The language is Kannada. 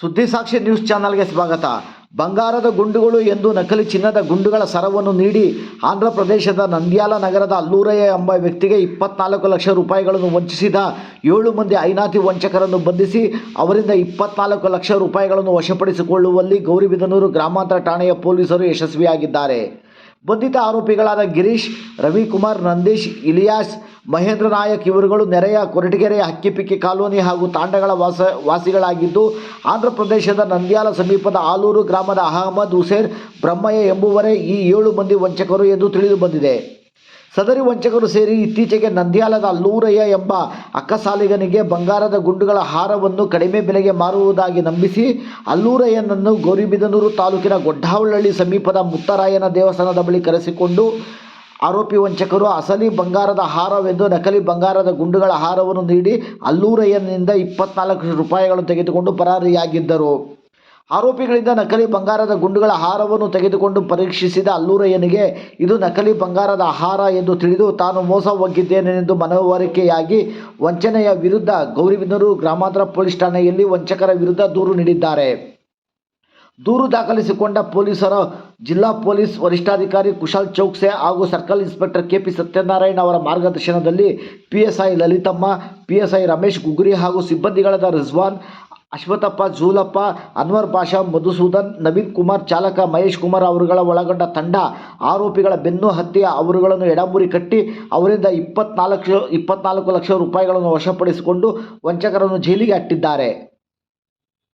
ಸುದ್ದಿ ಸಾಕ್ಷಿ ನ್ಯೂಸ್ ಚಾನಲ್ಗೆ ಸ್ವಾಗತ. ಬಂಗಾರದ ಗುಂಡುಗಳು ಎಂದು ನಕಲಿ ಚಿನ್ನದ ಗುಂಡುಗಳ ಸರವನ್ನು ನೀಡಿ ಆಂಧ್ರ ಪ್ರದೇಶದ ನಂದ್ಯಾಲ ನಗರದ ಅಲ್ಲೂರಯ್ಯ ಎಂಬ ವ್ಯಕ್ತಿಗೆ ಇಪ್ಪತ್ನಾಲ್ಕು ಲಕ್ಷ ರೂಪಾಯಿಗಳನ್ನು ವಂಚಿಸಿದ ಏಳು ಮಂದಿ ಐನಾತಿ ವಂಚಕರನ್ನು ಬಂಧಿಸಿ ಅವರಿಂದ ಇಪ್ಪತ್ನಾಲ್ಕು ಲಕ್ಷ ರೂಪಾಯಿಗಳನ್ನು ವಶಪಡಿಸಿಕೊಳ್ಳುವಲ್ಲಿ ಗೌರಿಬಿದನೂರು ಗ್ರಾಮಾಂತರ ಠಾಣೆಯ ಪೊಲೀಸರು ಯಶಸ್ವಿಯಾಗಿದ್ದಾರೆ. ಬಂಧಿತ ಆರೋಪಿಗಳಾದ ಗಿರೀಶ್, ರವಿಕುಮಾರ್, ನಂದೀಶ್, ಇಲಿಯಾಸ್ ಮಹೇಂದ್ರ ನಾಯಕ್ ಇವರುಗಳು ನೆರೆಯ ಕೊರಟಗೆರೆಯ ಹಕ್ಕಿಪಿಕ್ಕಿ ಕಾಲೋನಿ ಹಾಗೂ ತಾಂಡಗಳ ವಾಸ, ವಾಸಿಗಳಾಗಿದ್ದು, ಆಂಧ್ರ ಪ್ರದೇಶದ ನಂದ್ಯಾಲ ಸಮೀಪದ ಆಲೂರು ಗ್ರಾಮದ ಅಹಮದ್ ಹುಸೇನ್ ಬ್ರಹ್ಮಯ್ಯ ಎಂಬುವರೇ ಈ ಏಳು ಮಂದಿ ವಂಚಕರು ಎಂದು ತಿಳಿದು ಬಂದಿದೆ. ಸದರಿ ವಂಚಕರು ಸೇರಿ ಇತ್ತೀಚೆಗೆ ನಂದ್ಯಾಲದ ಅಲ್ಲೂರಯ್ಯ ಎಂಬ ಅಕ್ಕಸಾಲಿಗನಿಗೆ ಬಂಗಾರದ ಗುಂಡುಗಳ ಹಾರವನ್ನು ಕಡಿಮೆ ಬೆಲೆಗೆ ಮಾರುವುದಾಗಿ ನಂಬಿಸಿ, ಅಲ್ಲೂರಯ್ಯನನ್ನು ಗೌರಿಬಿದನೂರು ತಾಲೂಕಿನ ಗೊಡ್ಡಾವಳ್ಳಿ ಸಮೀಪದ ಮುತ್ತರಾಯನ ದೇವಸ್ಥಾನದ ಬಳಿ ಕರೆಸಿಕೊಂಡು ಆರೋಪಿ ವಂಚಕರು ಅಸಲಿ ಬಂಗಾರದ ಹಾರವೆಂದು ನಕಲಿ ಬಂಗಾರದ ಗುಂಡುಗಳ ಹಾರವನ್ನು ನೀಡಿ ಅಲ್ಲೂರಯ್ಯನಿಂದ ಇಪ್ಪತ್ನಾಲ್ಕು ರೂಪಾಯಿಗಳನ್ನು ತೆಗೆದುಕೊಂಡು ಪರಾರಿಯಾಗಿದ್ದರು. ಆರೋಪಿಗಳಿಂದ ನಕಲಿ ಬಂಗಾರದ ಗುಂಡುಗಳ ಹಾರವನ್ನು ತೆಗೆದುಕೊಂಡು ಪರೀಕ್ಷಿಸಿದ ಅಲ್ಲೂರಯ್ಯನಿಗೆ ಇದು ನಕಲಿ ಬಂಗಾರದ ಆಹಾರ ಎಂದು ತಿಳಿದು ತಾನು ಮೋಸ ಹೋಗಿದ್ದೇನೆಂದು ಮನವರಿಕೆಯಾಗಿ ವಂಚನೆಯ ವಿರುದ್ಧ ಗೌರಿಬಿದನೂರು ಗ್ರಾಮಾಂತರ ಪೊಲೀಸ್ ಠಾಣೆಯಲ್ಲಿ ವಂಚಕರ ವಿರುದ್ಧ ದೂರು ನೀಡಿದ್ದಾರೆ. ದೂರು ದಾಖಲಿಸಿಕೊಂಡ ಪೊಲೀಸರ ಜಿಲ್ಲಾ ಪೊಲೀಸ್ ವರಿಷ್ಠಾಧಿಕಾರಿ ಕುಶಾಲ್ ಚೌಕ್ಸೆ ಹಾಗೂ circle inspector K P Satyanarayana ಅವರ ಮಾರ್ಗದರ್ಶನದಲ್ಲಿ P S I Lalithamma P S I Ramesh Gugri ಹಾಗೂ ಸಿಬ್ಬಂದಿಗಳಾದ ರಿಜ್ವಾನ್, ಅಶ್ವಥಪ್ಪ, ಜೂಲಪ್ಪ, ಅನ್ವರ್ ಪಾಷಾ, ಮಧುಸೂದನ್, ನವೀನ್ ಕುಮಾರ್, ಚಾಲಕ ಮಹೇಶ್ ಕುಮಾರ್ ಅವರುಗಳ ಒಳಗೊಂಡ ತಂಡ ಆರೋಪಿಗಳ ಬೆನ್ನು ಹತ್ತಿ ಅವರುಗಳನ್ನು ಎಡಮುರಿ ಕಟ್ಟಿ, ಅವರಿಂದ ಇಪ್ಪತ್ನಾಲ್ಕು ಇಪ್ಪತ್ನಾಲ್ಕು ಲಕ್ಷ ರೂಪಾಯಿಗಳನ್ನು ವಶಪಡಿಸಿಕೊಂಡು ವಂಚಕರನ್ನು ಜೈಲಿಗೆ ಅಟ್ಟಿದ್ದಾರೆ.